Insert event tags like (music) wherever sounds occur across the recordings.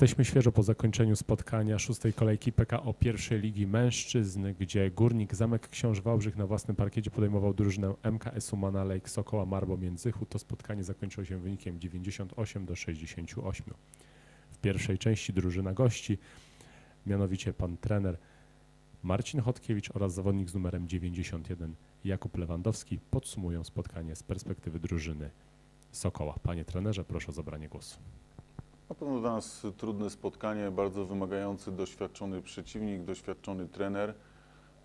Jesteśmy świeżo po zakończeniu spotkania szóstej kolejki PKO pierwszej ligi mężczyzn, gdzie górnik Zamek Książ Wałbrzych na własnym parkiecie podejmował drużynę MKS-u Mana Lake Sokoła Marbo Międzychód. To spotkanie zakończyło się wynikiem 98 do 68. W pierwszej części drużyna gości, mianowicie pan trener Marcin Chodkiewicz oraz zawodnik z numerem 91 Jakub Lewandowski podsumują spotkanie z perspektywy drużyny Sokoła. Panie trenerze, proszę o zabranie głosu. Na pewno dla nas trudne spotkanie, bardzo wymagający, doświadczony przeciwnik, doświadczony trener.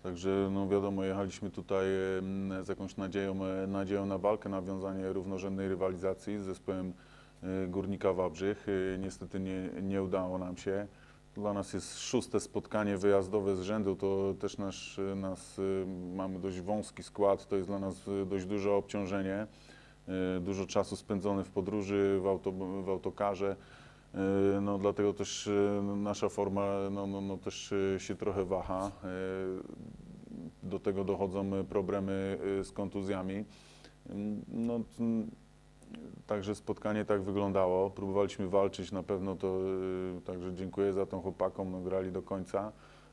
Także no wiadomo, jechaliśmy tutaj em, z jakąś nadzieją, e, nadzieją na walkę, nawiązanie równorzędnej rywalizacji z zespołem e, Górnika Wałbrzych. E, Niestety nie, nie udało nam się. Dla nas jest szóste spotkanie wyjazdowe z rzędu, to też nasz, nas, mamy dość wąski skład, to jest dla nas dość duże obciążenie. Dużo czasu spędzone w podróży, w, auto, w autokarze. E, No, dlatego też e, nasza forma no, no, no, też e, się trochę waha. Do tego dochodzą problemy z kontuzjami. Mm, No, t- także spotkanie tak wyglądało. Próbowaliśmy walczyć na pewno, to także dziękuję za tą chłopakom, no, grali do końca.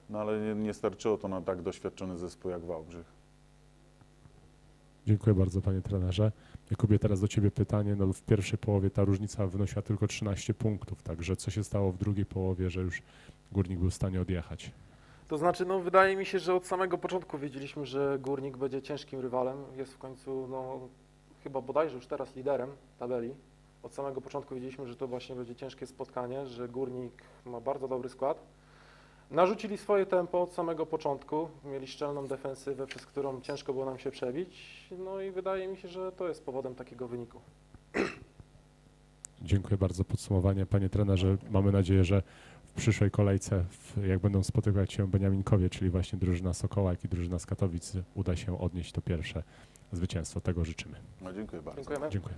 No ale nie, nie starczyło to na tak doświadczony zespół jak Wałbrzych. Dziękuję bardzo panie trenerze. Jakubie, teraz do ciebie pytanie. No, w pierwszej połowie ta różnica wynosiła tylko 13 punktów, także co się stało w drugiej połowie, że już Górnik był w stanie odjechać? To znaczy, no wydaje mi się, że od samego początku wiedzieliśmy, że Górnik będzie ciężkim rywalem. Jest w końcu, no chyba bodajże już teraz liderem tabeli. Od samego początku wiedzieliśmy, że to właśnie będzie ciężkie spotkanie, że Górnik ma bardzo dobry skład. Narzucili swoje tempo od samego początku, mieli szczelną defensywę, przez którą ciężko było nam się przebić. No i wydaje mi się, że to jest powodem takiego wyniku. (clears throat) Dziękuję bardzo za podsumowanie. Panie trenerze, mamy nadzieję, że w przyszłej kolejce, w, jak będą spotykać się Beniaminkowie, czyli właśnie drużyna Sokoła, jak i drużyna z Katowic, uda się odnieść to pierwsze zwycięstwo. Tego życzymy. No, dziękuję bardzo. Dziękujemy. Dziękuję.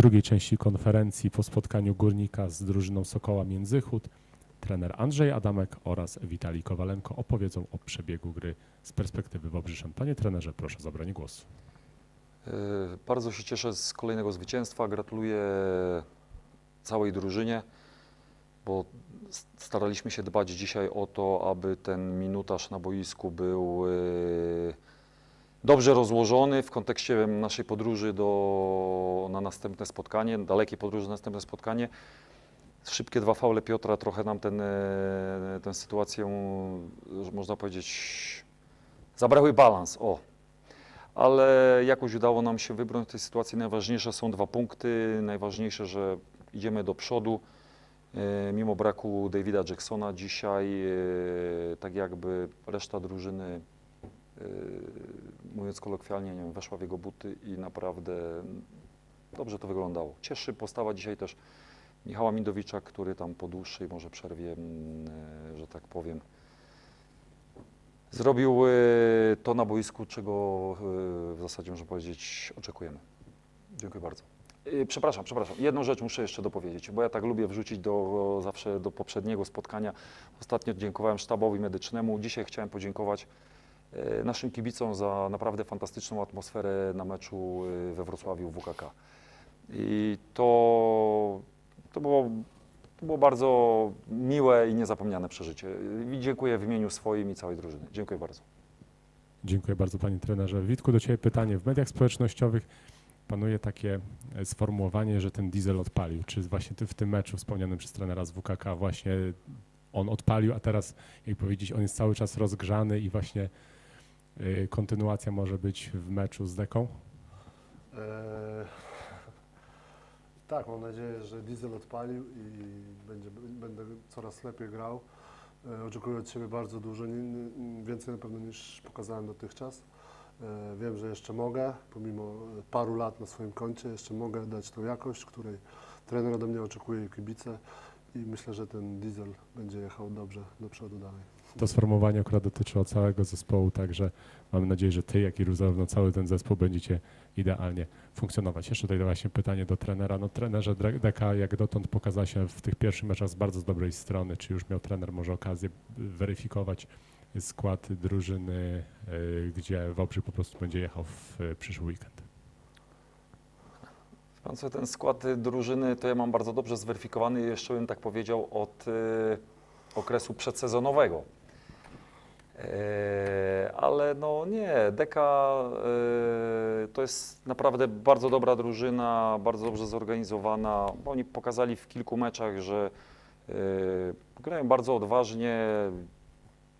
Drugiej części konferencji po spotkaniu Górnika z drużyną Sokoła Międzychód trener Andrzej Adamek oraz Witalij Kowalenko opowiedzą o przebiegu gry z perspektywy Wałbrzyszan. Panie trenerze, proszę o zabranie głosu. E, Bardzo się cieszę z kolejnego zwycięstwa. Gratuluję całej drużynie, bo staraliśmy się dbać dzisiaj o to, aby ten minutaż na boisku był e, dobrze rozłożony w kontekście naszej podróży do, na następne spotkanie, dalekiej podróży na następne spotkanie. Szybkie dwa faule Piotra trochę nam ten, e, tę sytuację, że można powiedzieć, zabrały balans. O, ale jakoś udało nam się wybrać tej sytuacji. Najważniejsze są dwa punkty. Najważniejsze, że idziemy do przodu. E, Mimo braku Davida Jacksona dzisiaj, e, tak jakby reszta drużyny, mówiąc kolokwialnie, nie wiem, weszła w jego buty i naprawdę dobrze to wyglądało. Cieszy postawa dzisiaj też Michała Mindowicza, który tam po dłuższej może przerwie, mm, e, że tak powiem, Zrobił e, to na boisku, czego e, w zasadzie można powiedzieć oczekujemy. Dziękuję bardzo. Przepraszam, przepraszam. Jedną rzecz muszę jeszcze dopowiedzieć, bo ja tak lubię wrzucić do, zawsze do poprzedniego spotkania. Ostatnio dziękowałem sztabowi medycznemu. Dzisiaj chciałem podziękować naszym kibicom za naprawdę fantastyczną atmosferę na meczu e, we Wrocławiu WKK. I to, to było to było bardzo miłe i niezapomniane przeżycie. I dziękuję w imieniu swoim i całej drużyny. Dziękuję bardzo. Dziękuję bardzo panie trenerze. Witku, do ciebie pytanie. W mediach społecznościowych panuje takie e, sformułowanie, że ten diesel odpalił. Czy właśnie ty w tym meczu wspomnianym przez trenera z WKK właśnie on odpalił, a teraz, jak powiedzieć, on jest cały czas rozgrzany i właśnie kontynuacja może być w meczu z Deką? Eee, tak, mam nadzieję, że Diesel odpalił i będzie, będę coraz lepiej grał. E, oczekuję od siebie bardzo dużo, nie, więcej na pewno niż pokazałem dotychczas. E, wiem, że jeszcze mogę, pomimo paru lat na swoim koncie, jeszcze mogę dać tą jakość, której trener ode mnie oczekuje i kibice. I myślę, że ten diesel będzie jechał dobrze do przodu dalej. To sformułowanie akurat dotyczyło całego zespołu, także mamy nadzieję, że ty, jak i zarówno cały ten zespół będziecie idealnie funkcjonować. Jeszcze tutaj właśnie pytanie do trenera. No trenerze Deka jak dotąd pokazała się w tych pierwszych meczach z bardzo dobrej strony. Czy już miał trener może okazję weryfikować skład drużyny, y, gdzie Wałbrzych po prostu będzie jechał w y, przyszły weekend? Pan ten skład y, drużyny to ja mam bardzo dobrze zweryfikowany, jeszcze bym tak powiedział, od y, okresu przedsezonowego. E, ale no nie, Deka y, to jest naprawdę bardzo dobra drużyna, bardzo dobrze zorganizowana. Oni pokazali w kilku meczach, że y, grają bardzo odważnie.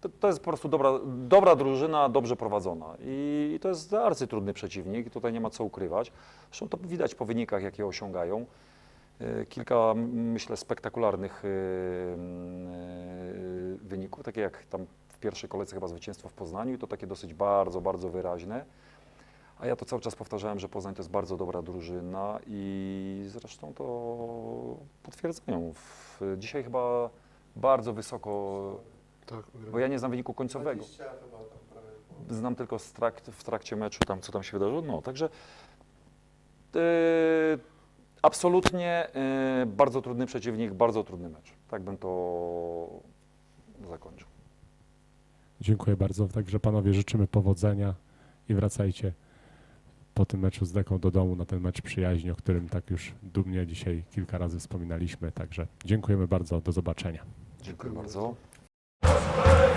To, to jest po prostu dobra, dobra drużyna, dobrze prowadzona. I, to jest arcytrudny przeciwnik, tutaj nie ma co ukrywać. Zresztą to widać po wynikach, jakie osiągają. E, Kilka, myślę, spektakularnych m, e, wyników, takie jak tam w pierwszej kolejce chyba zwycięstwo w Poznaniu, i to takie dosyć bardzo, bardzo wyraźne. A ja to cały czas powtarzałem, że Poznań to jest bardzo dobra drużyna i zresztą to potwierdzają. Dzisiaj chyba bardzo wysoko, Tak, bo ja nie znam wyniku końcowego. Znam tylko z trakt, w trakcie meczu, tam co tam się wydarzyło. No, także yy, absolutnie yy, bardzo trudny przeciwnik, bardzo trudny mecz. Tak bym to zakończył. Dziękuję bardzo. Także panowie życzymy powodzenia i wracajcie po tym meczu z Deką do domu na ten mecz przyjaźni, o którym tak już dumnie dzisiaj kilka razy wspominaliśmy. Także dziękujemy bardzo. Do zobaczenia. Dziękuję Dziękuję bardzo.